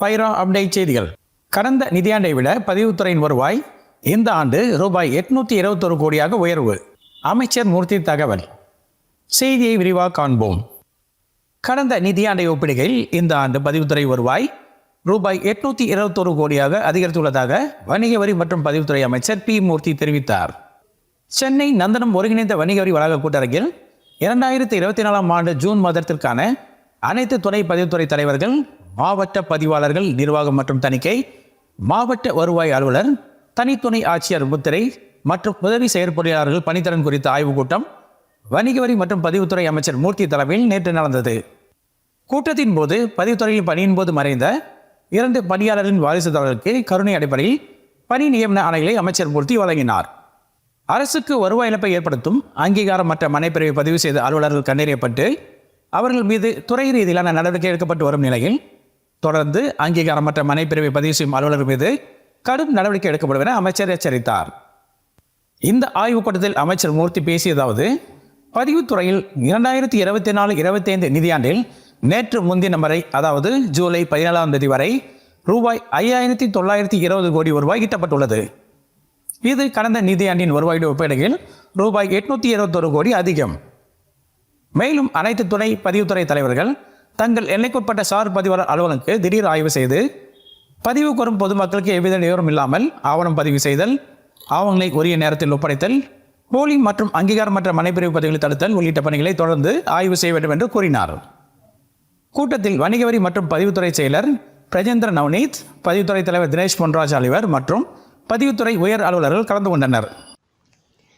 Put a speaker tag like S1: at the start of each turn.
S1: பைரா update செய்திகள். கடந்த நிதியாண்டை விட பதிவுத்துறையின் வருவாய் இந்த ஆண்டு ரூபாய் எட்நூத்தி இருபத்தொரு கோடியாக உயர்வு. அமைச்சர் மூர்த்தி தகவல். செய்தியை விரிவாக காண்போம். கடந்த நிதியாண்டை ஒப்பிடுகையில் இந்த ஆண்டு பதிவுத்துறை வருவாய் ரூபாய் எட்நூத்தி இருபத்தொரு கோடியாக அதிகரித்துள்ளதாக வணிக வரி மற்றும் பதிவுத்துறை அமைச்சர் பி மூர்த்தி தெரிவித்தார். சென்னை நந்தனம் ஒருங்கிணைந்த வணிக வரி வளாக கூட்டரங்கில் இரண்டாயிரத்தி இருபத்தி நாலாம் ஆண்டு ஜூன் மாதத்திற்கான அனைத்து துணை பதிவுத்துறை தலைவர்கள் மாவட்ட பதிவாளர்கள் நிர்வாகம் மற்றும் தணிக்கை மாவட்ட வருவாய் அலுவலர் தனித்துணை ஆட்சியர் முத்திரை மற்றும் உதவி செயற்பொறியாளர்கள் பணித்திறன் குறித்த ஆய்வுக் கூட்டம் வணிக வரி மற்றும் பதிவுத்துறை அமைச்சர் மூர்த்தி தலைமையில் நேற்று நடந்தது. கூட்டத்தின் போது பதிவுத்துறையில் பணியின் போது மறைந்த இரண்டு பணியாளர்களின் வாரிசுதாரர்களுக்கு கருணை அடிப்படையில் பணி நியமன ஆணைகளை அமைச்சர் மூர்த்தி வழங்கினார். அரசுக்கு வருவாய் இழப்பை ஏற்படுத்தும் அங்கீகாரமற்ற மனைப்பிரிவை பதிவு செய்த அலுவலர்கள் கண்டறியப்பட்டு அவர்கள் மீது துறை ரீதியிலான நடவடிக்கை எடுக்கப்பட்டு வரும் நிலையில் தொடர்ந்து அங்கீகாரமற்ற மனைப்பிரிவை பதிவு செய்யும் அலுவலர் மீது கடும் நடவடிக்கை எடுக்கப்படும் என அமைச்சர் எச்சரித்தார். இந்த ஆய்வுக் கூட்டத்தில் அமைச்சர் மூர்த்தி பேசியதாவது பதிவுத்துறையில் இரண்டாயிரத்தி இருபத்தி நாலு இருபத்தைந்து நிதியாண்டில் நேற்று முன்தினம் வரை அதாவது ஜூலை பதினேழாம் தேதி வரை ரூபாய் ஐயாயிரத்தி தொள்ளாயிரத்தி இருபது கோடி வருவாய் ஈட்டப்பட்டுள்ளது. இது கடந்த நிதியாண்டின் வருவாயுடன் ஒப்பிடுகையில் ரூபாய் எட்நூத்தி இருபத்தொரு கோடி அதிகம். மேலும் அனைத்து துணை பதிவுத்துறை தலைவர்கள் தங்கள் எல்லைக்குட்பட்ட சார் பதிவாளர் அலுவலனுக்கு திடீர் ஆய்வு செய்து பதிவு கோரும் பொதுமக்களுக்கு எவ்வித நேரம் இல்லாமல் ஆவணம் பதிவு செய்தல் ஆவணங்களை உரிய நேரத்தில் ஒப்படைத்தல் போலி மற்றும் அங்கீகாரமற்ற மனைப்பிரிவு பதிவுகளை தடுத்தல் உள்ளிட்ட பணிகளை தொடர்ந்து ஆய்வு செய்ய வேண்டும் என்று கூறினார். கூட்டத்தில் வணிக வரி மற்றும் பதிவுத்துறை செயலர் பிரஜேந்திர நவநீத் பதிவுத்துறை தலைவர் தினேஷ் பொன்ராஜ் அலிவர் மற்றும் பதிவுத்துறை உயர் அலுவலர்கள் கலந்து கொண்டனர்.